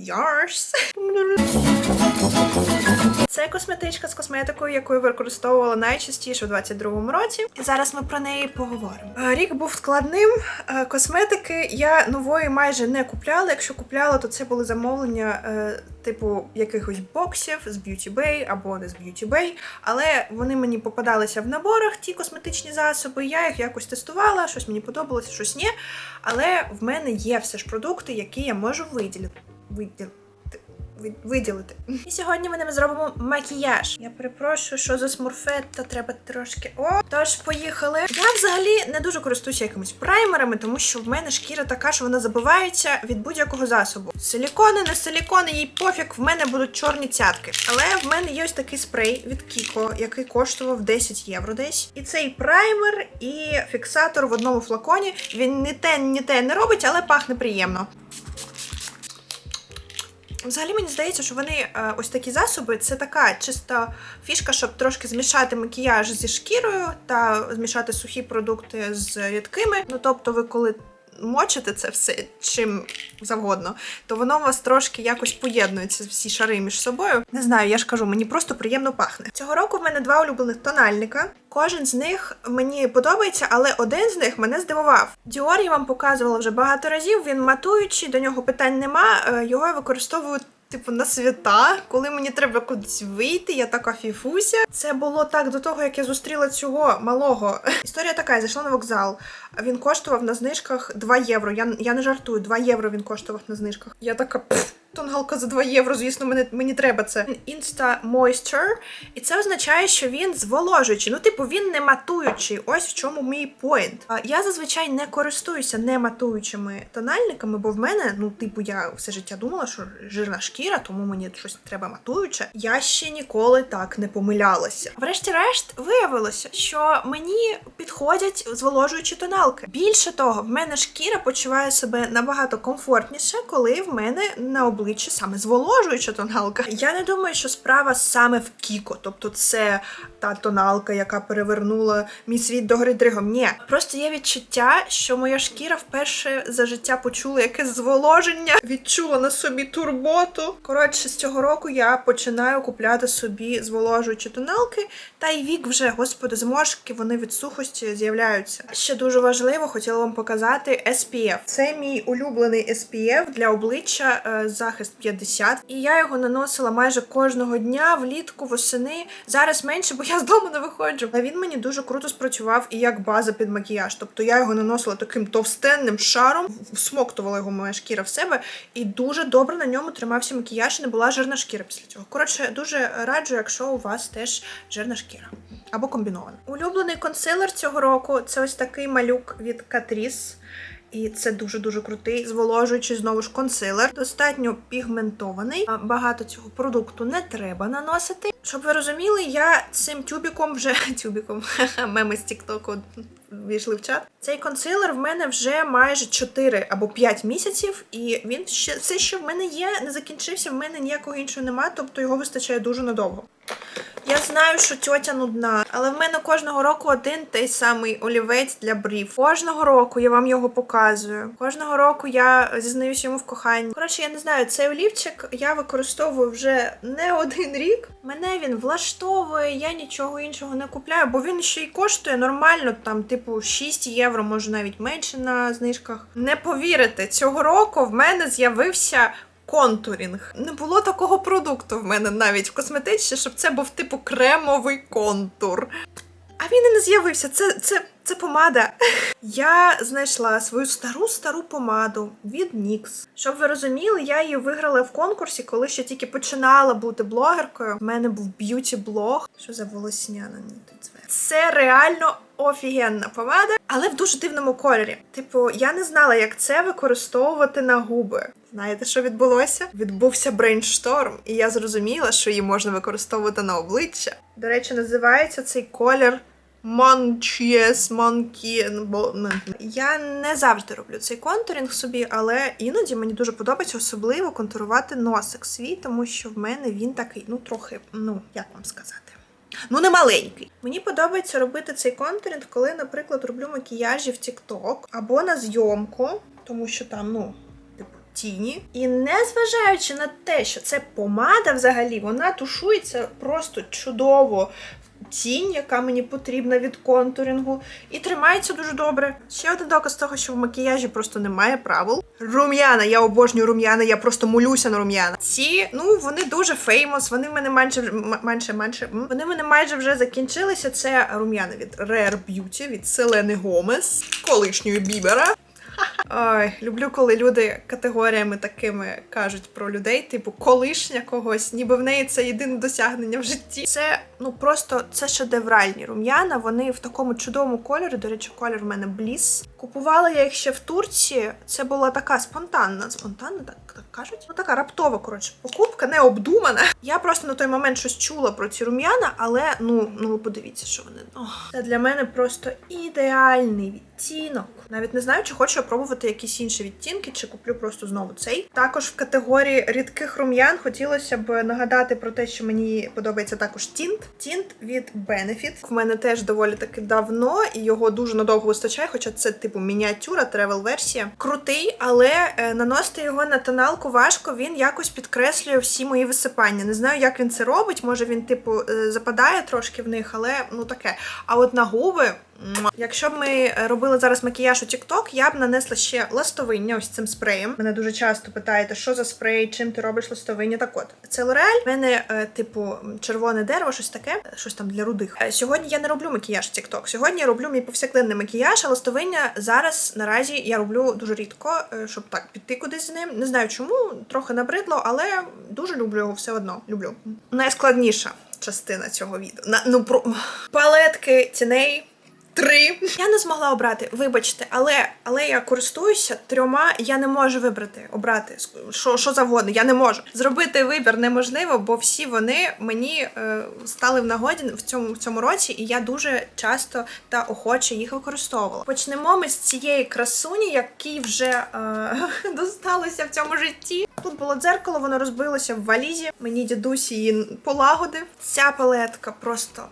Ярс. Це косметичка з косметикою, яку я використовувала найчастіше у 22-му році. І зараз ми про неї поговоримо. Е, Рік був складним. Е, Косметики я нової майже не купляла. Якщо купляла, то це були замовлення е, типу якихось боксів з Beauty Bay або не з Beauty Bay. Але вони мені попадалися в наборах, ті косметичні засоби. Я їх якось тестувала, щось мені подобалося, щось ні. Але в мене є все ж продукти, які я можу виділити. Виділити. Виділити. І сьогодні ми ними зробимо макіяж. Я перепрошую, що за смурфетта треба трошки. О, тож поїхали. Я взагалі не дуже користуюся якимись праймерами, тому що в мене шкіра така, що вона забивається від будь-якого засобу. Силікони, не силікони, їй пофіг, в мене будуть чорні цятки. Але в мене є ось такий спрей від Kiko, який коштував 10 євро десь. І цей праймер і фіксатор в одному флаконі. Він ні те, ні те не робить, але пахне приємно. Взагалі мені здається, що вони е, ось такі засоби це така чиста фішка, щоб трошки змішати макіяж зі шкірою та змішати сухі продукти з рідкими. Ну тобто, ви коли мочите це все чим завгодно, то воно у вас трошки якось поєднується всі шари між собою. Не знаю, я ж кажу, мені просто приємно пахне. Цього року в мене два улюблених тональника. Кожен з них мені подобається, але один з них мене здивував. Діор я вам показувала вже багато разів. Він матуючий, до нього питань нема. Е, Його я використовую. Типу на свята, коли мені треба кудись вийти, я така фіфуся. Це було так до того, як я зустріла цього малого. Історія така: я зайшла на вокзал. Він коштував на знижках 2 євро. Я, я не жартую, 2 євро він коштував на знижках. Я така «Пф, тонгалка за 2 євро. Звісно, мені, мені треба це. Insta Moisture. І це означає, що він зволожуючий. Ну, типу, він не матуючий. Ось в чому мій поінт. Я зазвичай не користуюся не матуючими тональниками, бо в мене, ну, типу, я все життя думала, що жирна шкіра, тому мені щось треба матуюче. Я ще ніколи так не помилялася. Врешті-решт виявилося, що мені підходять зволожуючі тоналки. Більше того, в мене шкіра почуває себе набагато комфортніше, коли в мене на обличчі саме зволожуюча тоналка. Я не думаю, що справа саме в Кіко, тобто це та тоналка, яка перевернула мій світ до гори дригом. Ні, просто є відчуття, що моя шкіра вперше за життя почула якесь зволоження, відчула на собі турботу. Коротше, з цього року я починаю купляти собі зволожуючі тоналки, та й вік вже, господи, зморшки, вони від сухості з'являються. Ще дуже важливо, хотіла вам показати SPF. Це мій улюблений SPF для обличчя е, захист 50. І я його наносила майже кожного дня, влітку, восени. Зараз менше, бо я з дому не виходжу. А він мені дуже круто спрацював і як база під макіяж. Тобто я його наносила таким товстенним шаром, всмоктувала його моя шкіра в себе, і дуже добре на ньому тримався макіяж, і не була жирна шкіра після цього. Коротше, дуже раджу, якщо у вас теж жирна шкіра. Або комбінована. Улюблений консилер цього року це ось такий малюк від Catrice. І це дуже-дуже крутий, зволожуючий знову ж консилер. Достатньо пігментований. Багато цього продукту не треба наносити. Щоб ви розуміли, я цим тюбіком вже тюбіком меми з Тіктоку війшли в чат. Цей консилер в мене вже майже 4 або 5 місяців, і він ще все, що в мене є, не закінчився. В мене ніякого іншого нема, тобто його вистачає дуже надовго. Я знаю, що тьотя нудна, але в мене кожного року один той самий олівець для брів. Кожного року я вам його показую. Кожного року я зізнаюсь йому в коханні. Коротше, я не знаю, цей олівчик я використовую вже не один рік. Мене він влаштовує, я нічого іншого не купляю, бо він ще й коштує нормально, там, типу, 6 євро, може навіть менше на знижках. Не повірите, цього року в мене з'явився контурінг. Не було такого продукту в мене навіть в косметичці, щоб це був типу кремовий контур. А він і не з'явився. Це, це, це помада. Я знайшла свою стару стару помаду від NYX. Щоб ви розуміли, я її виграла в конкурсі, коли ще тільки починала бути блогеркою. У мене був б'юті-блог. Що за волосняна мені тут зве? Це реально офігенна помада, але в дуже дивному кольорі. Типу, я не знала, як це використовувати на губи. Знаєте, що відбулося? Відбувся брейншторм, і я зрозуміла, що її можна використовувати на обличчя. До речі, називається цей колір Monkey. ну, Я не завжди роблю цей контурінг собі, але іноді мені дуже подобається особливо контурувати носик свій, тому що в мене він такий, ну трохи, ну як вам сказати. Ну, не маленький. Мені подобається робити цей контент, коли, наприклад, роблю макіяжі в TikTok або на зйомку, тому що там, ну, тіні. І незважаючи на те, що це помада взагалі, вона тушується просто чудово. Тінь, яка мені потрібна від контурінгу, і тримається дуже добре. Ще один доказ того, що в макіяжі просто немає правил. Рум'яна, я обожнюю рум'яна, я просто молюся на рум'яна. Ці, ну вони дуже феймос, вони в мене менше менше, менше. Вони в мене майже вже закінчилися. Це рум'яна від Rare Beauty, від Селени Гомес, колишньої бібера. Ой, люблю, коли люди категоріями такими кажуть про людей, типу колишня когось, ніби в неї це єдине досягнення в житті. Це ну просто це шедевральні рум'яна. Вони в такому чудовому кольорі. До речі, колір в мене бліс. Купувала я їх ще в Турції. Це була така спонтанна, спонтанна, так, так кажуть. Ну така раптова, коротше, покупка, не обдумана. Я просто на той момент щось чула про ці рум'яна, але ну, ну подивіться, що вони. Ох, це для мене просто ідеальний відтінок. Навіть не знаю, чи хочу я пробувати якісь інші відтінки, чи куплю просто знову цей. Також в категорії рідких рум'ян хотілося б нагадати про те, що мені подобається також тінт. Тінт від Benefit. В мене теж доволі таки давно, і його дуже надовго вистачає, хоча це типу мініатюра, тревел-версія. Крутий, але е, наносити його на тоналку важко. Він якось підкреслює всі мої висипання. Не знаю, як він це робить. Може він, типу, е, западає трошки в них, але ну таке. А от на губи. Якщо б ми робили зараз макіяж у TikTok, я б нанесла ще ластовиння ось цим спреєм. Мене дуже часто питаєте, що за спрей, чим ти робиш ластовиння. Так от, це L'Oreal. В мене, е, типу, червоне дерево, щось таке, щось там для рудих. Е, Сьогодні я не роблю макіяж в TikTok. Сьогодні я роблю мій повсякденний макіяж, а ластовиння зараз наразі я роблю дуже рідко, е, щоб так піти кудись з ним. Не знаю чому, трохи набридло, але дуже люблю його все одно. Люблю. Найскладніша частина цього відео. На, ну про палетки тіней. Три. Я не змогла обрати, вибачте, але, але я користуюся трьома. Я не можу вибрати, обрати що, що завгодно. Я не можу. Зробити вибір неможливо, бо всі вони мені е, стали в нагоді в цьому, в цьому році, і я дуже часто та охоче їх використовувала. Почнемо ми з цієї красуні, якій вже е, досталося в цьому житті. Тут було дзеркало, воно розбилося в валізі. Мені дідусь її полагодив. Ця палетка просто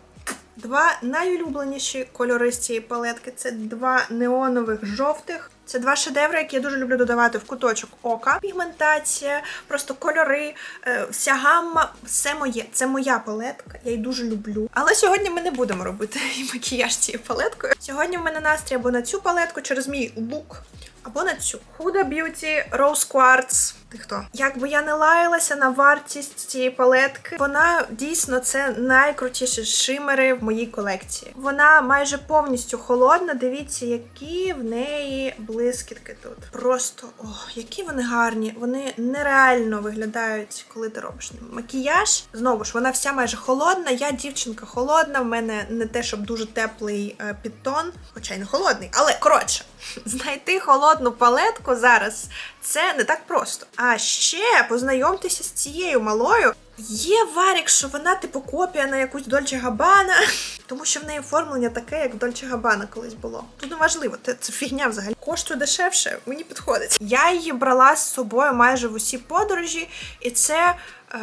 Два найулюбленіші кольори з цієї палетки це два неонових жовтих. Це два шедеври, які я дуже люблю додавати в куточок ока. Пігментація, просто кольори, е, вся гамма, все моє. Це моя палетка, я її дуже люблю. Але сьогодні ми не будемо робити макіяж цією палеткою. Сьогодні в мене настрій або на цю палетку через мій лук, або на цю. Huda Beauty Rose Quartz. Ти хто? Якби я не лаялася на вартість цієї палетки, вона дійсно це найкрутіші шимери в моїй колекції. Вона майже повністю холодна. Дивіться, які в неї блискітки тут. Просто ох, які вони гарні. Вони нереально виглядають, коли ти робиш макіяж. Знову ж, вона вся майже холодна. Я дівчинка холодна. В мене не те, щоб дуже теплий е, підтон, хоча й не холодний, але коротше. Знайти холодну палетку зараз це не так просто. А ще познайомтеся з цією малою. Є варік, що вона типу копія на якусь Дольче Габана, тому що в неї оформлення таке, як в Дольче Габана колись було. Тут неважливо, це, це фігня взагалі. Коштує дешевше, мені підходить. Я її брала з собою майже в усі подорожі, і це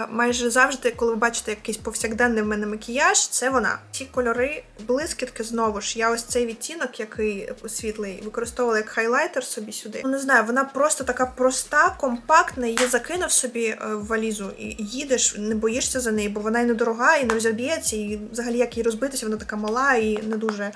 майже завжди, коли ви бачите якийсь повсякденний в мене макіяж, це вона. Ці кольори, блискітки знову ж. Я ось цей відтінок, який світлий, використовувала як хайлайтер собі сюди. Ну не знаю, вона просто така проста, компактна. Її закинув собі е, в валізу і їдеш, не боїшся за неї, бо вона і недорога, і не розіб'ється, і взагалі як її розбитися, вона така мала і не дуже е,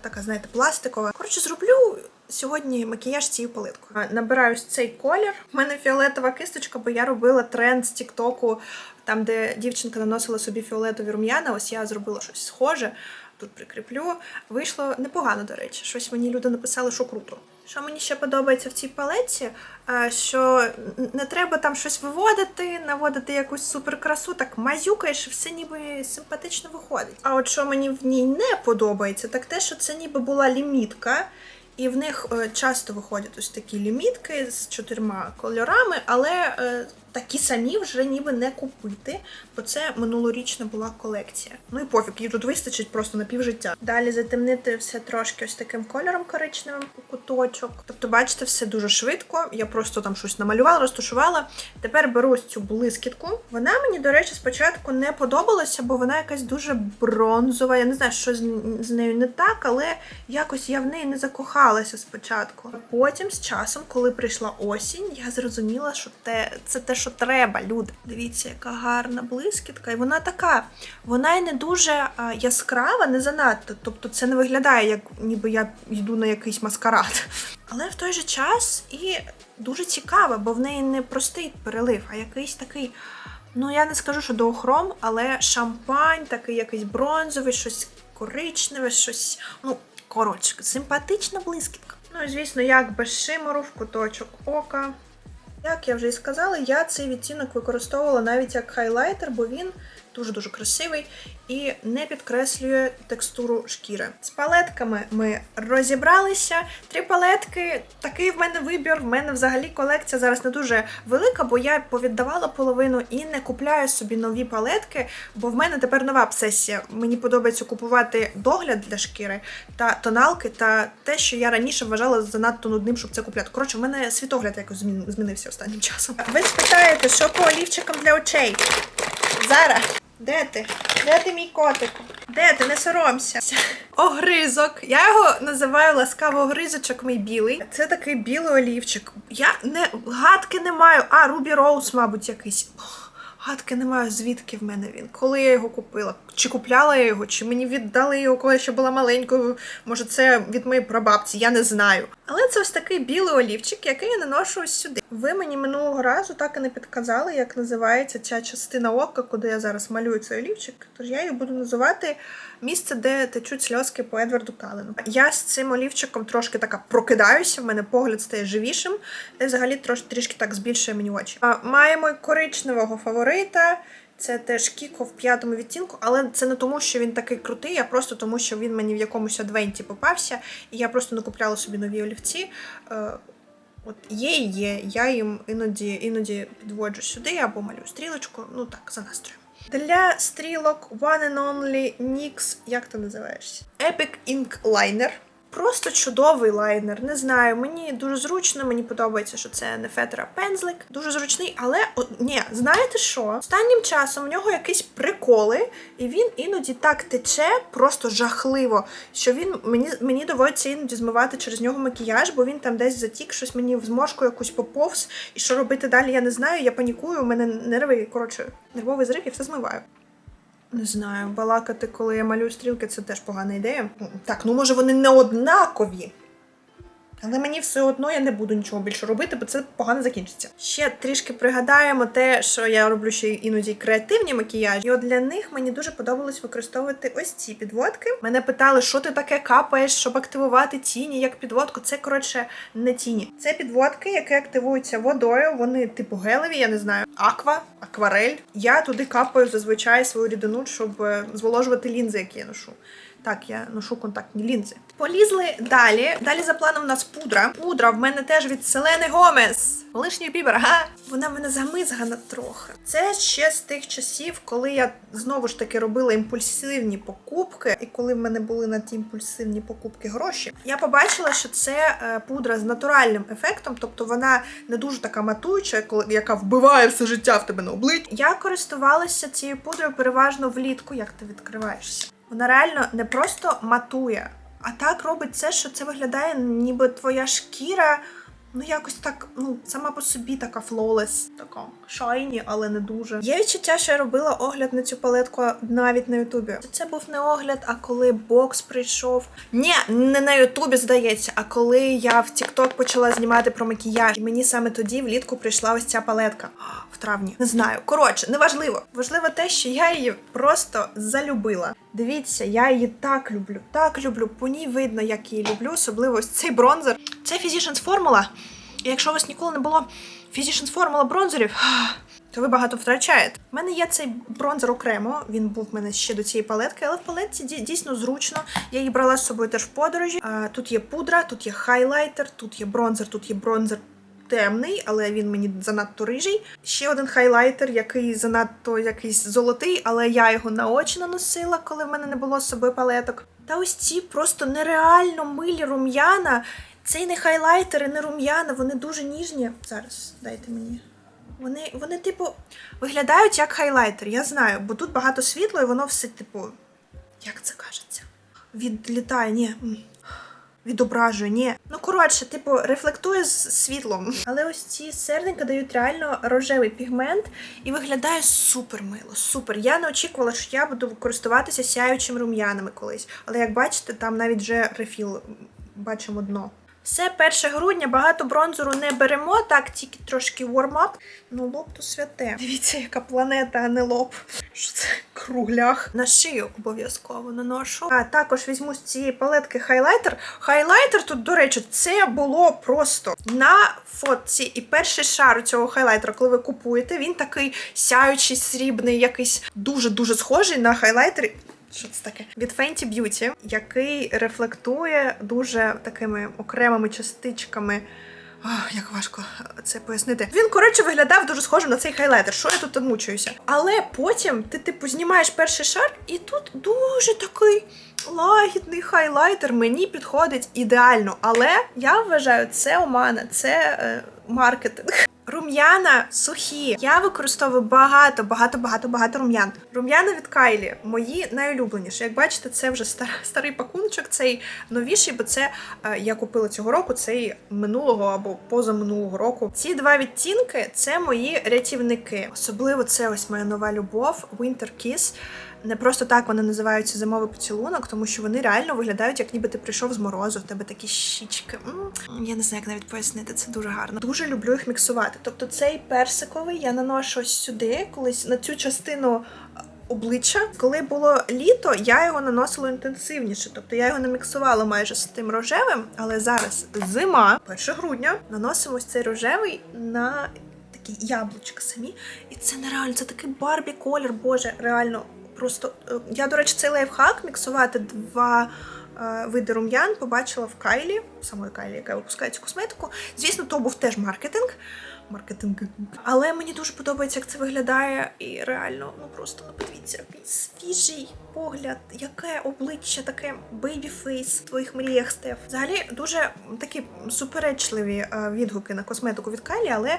така, знаєте, пластикова. Коротше, зроблю. Сьогодні макіяж цією палиткою. Набираю цей колір. У мене фіолетова кисточка, бо я робила тренд з Тіктоку, там, де дівчинка наносила собі фіолетові рум'яна. Ось я зробила щось схоже. Тут прикріплю. Вийшло непогано, до речі. Щось мені люди написали, що круто. Що мені ще подобається в цій палеці, е, що не треба там щось виводити, наводити якусь суперкрасу, так мазюкаєш, і все ніби симпатично виходить. А от що мені в ній не подобається, так те, що це ніби була лімітка. І в них е, часто виходять ось такі лімітки з чотирма кольорами, але е, такі самі вже ніби не купити, бо це минулорічна була колекція. Ну і пофіг, її тут вистачить просто на півжиття. Далі затемнити все трошки ось таким кольором коричневим у куточок. Тобто, бачите, все дуже швидко. Я просто там щось намалювала, розташувала. Тепер беру ось цю блискітку. Вона мені, до речі, спочатку не подобалася, бо вона якась дуже бронзова. Я не знаю, що з, нею не так, але якось я в неї не закохалася. Сумнівалася спочатку. Потім, з часом, коли прийшла осінь, я зрозуміла, що те, це те, що треба, люди. Дивіться, яка гарна блискітка. І вона така, вона і не дуже а, яскрава, не занадто. Тобто це не виглядає, як ніби я йду на якийсь маскарад. Але в той же час і дуже цікава, бо в неї не простий перелив, а якийсь такий. Ну, я не скажу, що доохром, але шампань, такий якийсь бронзовий, щось коричневе, щось. Ну, коротше, симпатична блискітка. Ну і звісно, як без шимору в куточок ока. Як я вже і сказала, я цей відтінок використовувала навіть як хайлайтер, бо він дуже-дуже красивий і не підкреслює текстуру шкіри. З палетками ми розібралися. Три палетки, такий в мене вибір. В мене взагалі колекція зараз не дуже велика, бо я повіддавала половину і не купляю собі нові палетки, бо в мене тепер нова обсесія. Мені подобається купувати догляд для шкіри та тоналки, та те, що я раніше вважала занадто нудним, щоб це купляти. Коротше, в мене світогляд якось змін- змінився останнім часом. Ви спитаєте, що по олівчикам для очей? Зара, де ти? Де ти мій котику? Де ти? Не соромся. Огризок. Я його називаю ласкаво огризочок мій білий. Це такий білий олівчик. Я не гадки не маю. А, Рубі Роуз, мабуть, якийсь. Гадки не маю, звідки в мене він. Коли я його купила? Чи купляла я його, чи мені віддали його, коли я ще була маленькою. Може, це від моєї прабабці, я не знаю. Але це ось такий білий олівчик, який я наношу ось сюди. Ви мені минулого разу так і не підказали, як називається ця частина ока, куди я зараз малюю цей олівчик. Тож я її буду називати місце, де течуть сльозки по Едварду Калену. Я з цим олівчиком трошки така прокидаюся, в мене погляд стає живішим, і взагалі трош, трішки так збільшує мені очі. Маємо коричневого фаворита. Це теж Кіко в п'ятому відтінку, але це не тому, що він такий крутий, а просто тому, що він мені в якомусь адвенті попався, і я просто не купляла собі нові олівці. Е, От є і є. Я їм іноді іноді підводжу сюди або малюю стрілочку. Ну так, за настроєм. Для стрілок One and Only NYX, як ти називаєшся? Epic Ink Liner. Просто чудовий лайнер. Не знаю, мені дуже зручно, мені подобається, що це не фетер, а пензлик. Дуже зручний, але о, ні, знаєте що? Останнім часом в нього якісь приколи, і він іноді так тече, просто жахливо. Що він мені мені доводиться іноді змивати через нього макіяж, бо він там десь затік, щось мені в зморшку якусь поповз. І що робити далі, я не знаю. Я панікую, у мене нерви, коротше, нервовий зрив, я все змиваю. Не знаю, балакати, коли я малюю стрілки, це теж погана ідея. Так, ну може вони не однакові. Але мені все одно я не буду нічого більше робити, бо це погано закінчиться. Ще трішки пригадаємо те, що я роблю ще іноді креативні макіяжі. І от для них мені дуже подобалось використовувати ось ці підводки. Мене питали, що ти таке капаєш, щоб активувати тіні як підводку. Це коротше не тіні. Це підводки, які активуються водою. Вони типу гелеві, я не знаю, аква, акварель. Я туди капаю зазвичай свою рідину, щоб е, зволожувати лінзи, які я ношу. Так, я ношу контактні лінзи. Полізли далі. Далі за планом у нас пудра. Пудра в мене теж від Селени Гомес. Лишній бібер, ага. Вона в мене замизгана трохи. Це ще з тих часів, коли я знову ж таки робила імпульсивні покупки, і коли в мене були на ті імпульсивні покупки гроші, я побачила, що це е, пудра з натуральним ефектом, тобто вона не дуже така матуюча, яка вбиває все життя в тебе на обличчі. Я користувалася цією пудрою переважно влітку, як ти відкриваєшся. Вона реально не просто матує, а так робить це, що це виглядає, ніби твоя шкіра. Ну, якось так, ну, сама по собі така флолес, така шайні, але не дуже. Є відчуття, що я робила огляд на цю палетку навіть на Ютубі. Це був не огляд, а коли бокс прийшов. Ні, не на Ютубі, здається, а коли я в TikTok почала знімати про макіяж. І мені саме тоді влітку прийшла ось ця палетка. В травні. Не знаю. Коротше, неважливо. Важливо те, що я її просто залюбила. Дивіться, я її так люблю, так люблю. По ній видно, як її люблю, особливо ось цей бронзер. Це Physicians Formula. І якщо у вас ніколи не було Physicians Formula бронзерів, то ви багато втрачаєте. У мене є цей бронзер окремо. Він був в мене ще до цієї палетки, але в палетці дійсно зручно. Я її брала з собою теж в подорожі. Тут є пудра, тут є хайлайтер, тут є бронзер, тут є бронзер темний, але він мені занадто рижий. Ще один хайлайтер, який занадто якийсь золотий, але я його на очі наносила, коли в мене не було з собою палеток. Та ось ці просто нереально милі рум'яна. Це не хайлайтери, не рум'яна, вони дуже ніжні. Зараз дайте мені. Вони, вони, типу, виглядають як хайлайтер, я знаю, бо тут багато світла, і воно все, типу, як це кажеться? Відлітає, ні. Відображує. Ні. Ну коротше, типу, рефлектує з світлом. Але ось ці серденька дають реально рожевий пігмент і виглядає супер мило. Супер. Я не очікувала, що я буду користуватися сяючими рум'янами колись. Але як бачите, там навіть вже рефіл бачимо дно. Все 1 грудня багато бронзору не беремо, так тільки трошки вормап. Ну, лоб то святе. Дивіться, яка планета, а не лоб. Що це круглях? На шию обов'язково наношу. А також візьму з цієї палетки хайлайтер. Хайлайтер тут, до речі, це було просто на фотці. І перший шар цього хайлайтера, коли ви купуєте, він такий сяючий, срібний, якийсь дуже-дуже схожий на хайлайтер. Що це таке? Від Fenty Beauty, який рефлектує дуже такими окремими частичками. Ах, як важко це пояснити. Він, коротше, виглядав дуже схожим на цей хайлайтер. Що я тут мучуюся? Але потім ти, типу, знімаєш перший шар, і тут дуже такий лагідний хайлайтер. Мені підходить ідеально. Але я вважаю, це омана, це е, маркетинг. Рум'яна сухі. Я використовую багато, багато, багато, багато рум'ян. Рум'яна від Кайлі мої найулюбленіші. Як бачите, це вже стар, старий пакуночок, цей новіший, бо це е, я купила цього року, цей минулого або позаминулого року. Ці два відтінки це мої рятівники. Особливо це ось моя нова любов Winter Kiss. Не просто так вони називаються зимовий поцілунок, тому що вони реально виглядають, як ніби ти прийшов з морозу, в тебе такі щічки. М, Я не знаю, як навіть пояснити, це дуже гарно. Дуже люблю їх міксувати. Тобто цей персиковий я наношу ось сюди, колись на цю частину обличчя. Коли було літо, я його наносила інтенсивніше. Тобто я його не міксувала майже з тим рожевим, але зараз зима, 1 грудня, наносимо ось цей рожевий на такі яблучка самі. І це нереально, це такий барбі колір, боже, реально. Просто е, я, до речі, цей лайфхак міксувати два е, види рум'ян побачила в Кайлі, самої Кайлі, яка випускає цю косметику. Звісно, то був теж маркетинг. Маркетинг. Але мені дуже подобається, як це виглядає. І реально, ну просто ну подивіться, який свіжий погляд, яке обличчя, таке бейбі-фейс в твоїх мріях Стеф. Взагалі дуже такі суперечливі е, відгуки на косметику від Кайлі, але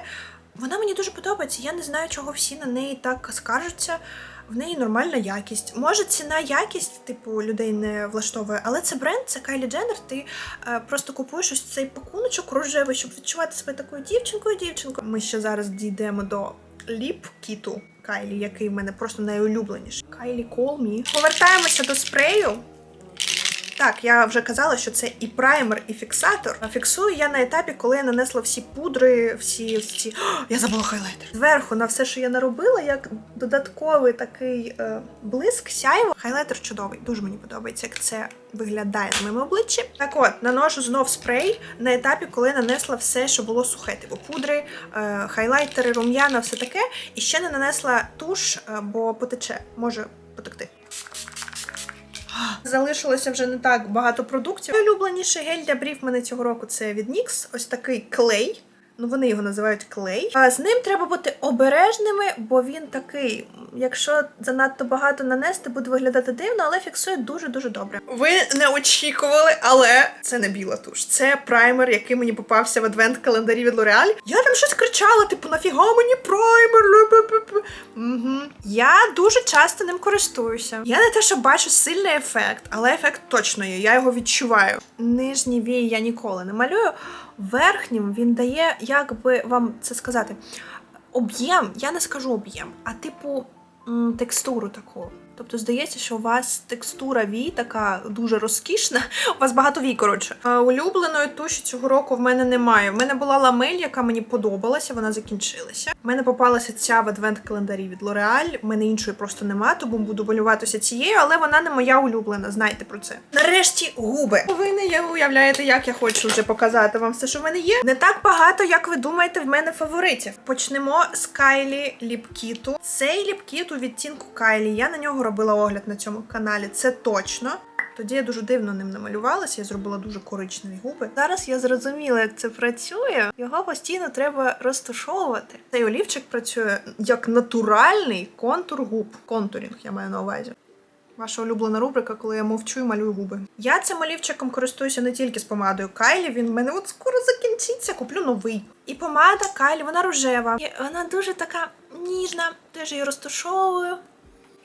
вона мені дуже подобається. Я не знаю, чого всі на неї так скаржуться. В неї нормальна якість. Може, ціна якість, типу, людей не влаштовує, але це бренд, це Кайлі Дженнер. Ти е, просто купуєш ось цей пакуночок рожевий, щоб відчувати себе такою дівчинкою. Дівчинкою. Ми ще зараз дійдемо до ліп кіту Кайлі, який в мене просто найулюбленіший. Кайлі Me. Повертаємося до спрею. Так, я вже казала, що це і праймер, і фіксатор. Фіксую я на етапі, коли я нанесла всі пудри, всі ці. О, я забула хайлайтер. Зверху на все, що я наробила, як додатковий такий е, блиск, сяйво. Хайлайтер чудовий. Дуже мені подобається, як це виглядає на моєму обличчі. Так от, наношу знов спрей на етапі, коли я нанесла все, що було сухе, типу пудри, е, хайлайтери, рум'яна, все таке. І ще не нанесла туш, е, бо потече, може потекти. Залишилося вже не так багато продуктів. Найулюбленіший гель для брів мене цього року це від NYX. Ось такий клей. Ну, вони його називають клей. А з ним треба бути обережними, бо він такий, якщо занадто багато нанести, буде виглядати дивно, але фіксує дуже-дуже добре. Ви не очікували, але це не біла туш. Це праймер, який мені попався в адвент-календарі від L'Oreal. Я там щось кричала, типу, нафіга мені праймер? Угу. Я дуже часто ним користуюся. Я не те, що бачу сильний ефект, але ефект точно є. Я його відчуваю. Нижні вії я ніколи не малюю. Верхнім він дає, як би вам це сказати, об'єм, я не скажу об'єм, а типу текстуру таку. Тобто здається, що у вас текстура вій така дуже розкішна. У вас багато вій, коротше. Улюбленої туші цього року в мене немає. В мене була ламель, яка мені подобалася, вона закінчилася. В мене попалася ця в адвент-календарі від L'Oreal. В мене іншої просто нема, тому буду малюватися цією, але вона не моя улюблена. Знайте про це. Нарешті губи. Ви не уявляєте, як я хочу вже показати вам все, що в мене є. Не так багато, як ви думаєте, в мене фаворитів. Почнемо з Кайлі Ліпкіту. Цей ліпкіт у відтінку Кайлі. Я на нього робила огляд на цьому каналі. Це точно. Тоді я дуже дивно ним намалювалася, я зробила дуже коричневі губи. Зараз я зрозуміла, як це працює. Його постійно треба розташовувати. Цей олівчик працює як натуральний контур губ. Контурінг, я маю на увазі. Ваша улюблена рубрика, коли я мовчу і малюю губи. Я цим олівчиком користуюся не тільки з помадою Кайлі. Він в мене от скоро закінчиться, куплю новий. І помада Кайлі, вона рожева. І вона дуже така ніжна. Теж її розташовую.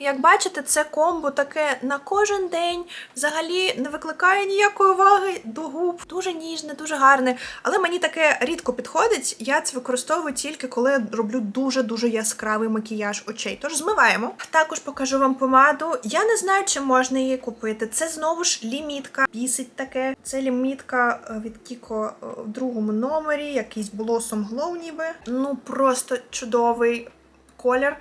Як бачите, це комбо таке на кожен день, взагалі не викликає ніякої уваги до губ. Дуже ніжне, дуже гарне. Але мені таке рідко підходить. Я це використовую тільки коли роблю дуже-дуже яскравий макіяж очей. Тож змиваємо. Також покажу вам помаду. Я не знаю, чи можна її купити. Це знову ж лімітка. Бісить таке. Це лімітка е, від Кіко е, в другому номері, якийсь Blossom Glow ніби. Ну просто чудовий колір.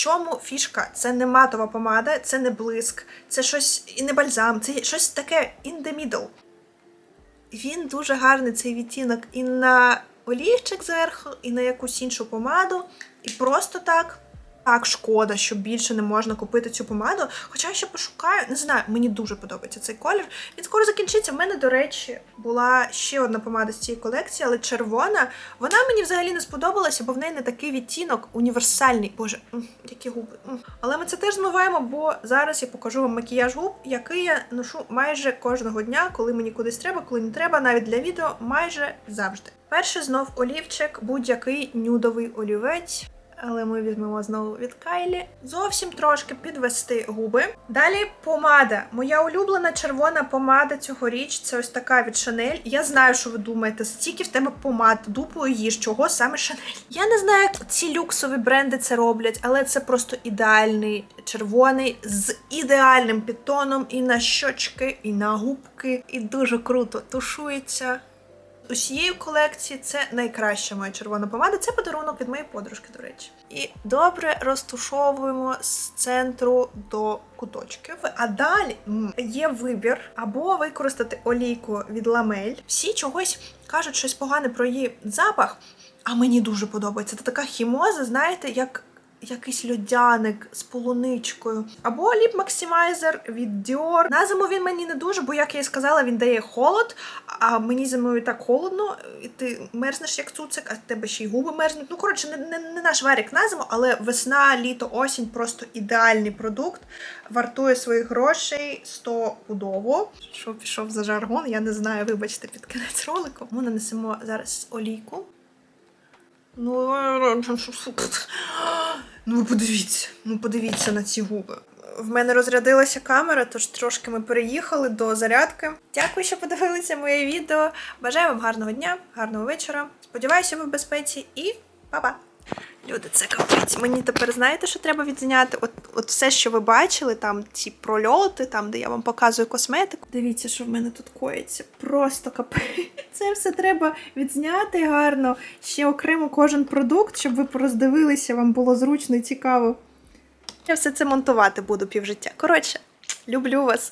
Чому фішка? Це не матова помада, це не блиск, це щось і не бальзам, це щось таке in the middle. Він дуже гарний цей відтінок і на олівчик зверху, і на якусь іншу помаду. І просто так. Так, шкода, що більше не можна купити цю помаду. Хоча я ще пошукаю, не знаю, мені дуже подобається цей колір. Він скоро закінчиться. У мене, до речі, була ще одна помада з цієї колекції, але червона. Вона мені взагалі не сподобалася, бо в неї не такий відтінок універсальний. Боже, які губи. Але ми це теж змиваємо, бо зараз я покажу вам макіяж губ, який я ношу майже кожного дня, коли мені кудись треба, коли не треба, навіть для відео, майже завжди. Перший знов олівчик, будь-який нюдовий олівець. Але ми візьмемо знову від Кайлі. Зовсім трошки підвести губи. Далі помада. Моя улюблена червона помада цьогоріч. Це ось така від Шанель. Я знаю, що ви думаєте, стільки в тебе помад, дупою їж, чого саме Шанель. Я не знаю, як ці люксові бренди це роблять, але це просто ідеальний червоний з ідеальним підтоном і на щочки, і на губки. І дуже круто тушується усієї колекції це найкраща моя червона помада. Це подарунок від моєї подружки, до речі. І добре розтушовуємо з центру до куточків. А далі є вибір або використати олійку від ламель. Всі чогось кажуть щось погане про її запах. А мені дуже подобається. Це така хімоза, знаєте, як якийсь льодяник з полуничкою. Або ліп максимайзер від Dior. На зиму він мені не дуже, бо, як я і сказала, він дає холод, а мені зимою так холодно, і ти мерзнеш як цуцик, а тебе ще й губи мерзнуть. Ну, коротше, не, не, не наш варік на зиму, але весна, літо, осінь просто ідеальний продукт. Вартує своїх грошей 100 пудово. Що пішов за жаргон, я не знаю, вибачте, під кінець ролику. Ми нанесемо зараз олійку. Ну, ну ви подивіться, ну подивіться на ці губи. В мене розрядилася камера, тож трошки ми переїхали до зарядки. Дякую, що подивилися моє відео. Бажаю вам гарного дня, гарного вечора. Сподіваюся, ви в безпеці і па-па! Люди, це капець. Мені тепер знаєте, що треба відзняти? От, от все, що ви бачили, там ці прольоти, там, де я вам показую косметику. Дивіться, що в мене тут коїться. Просто капець. Це все треба відзняти гарно. Ще окремо кожен продукт, щоб ви пороздивилися, вам було зручно і цікаво. Я все це монтувати буду півжиття. Коротше, люблю вас.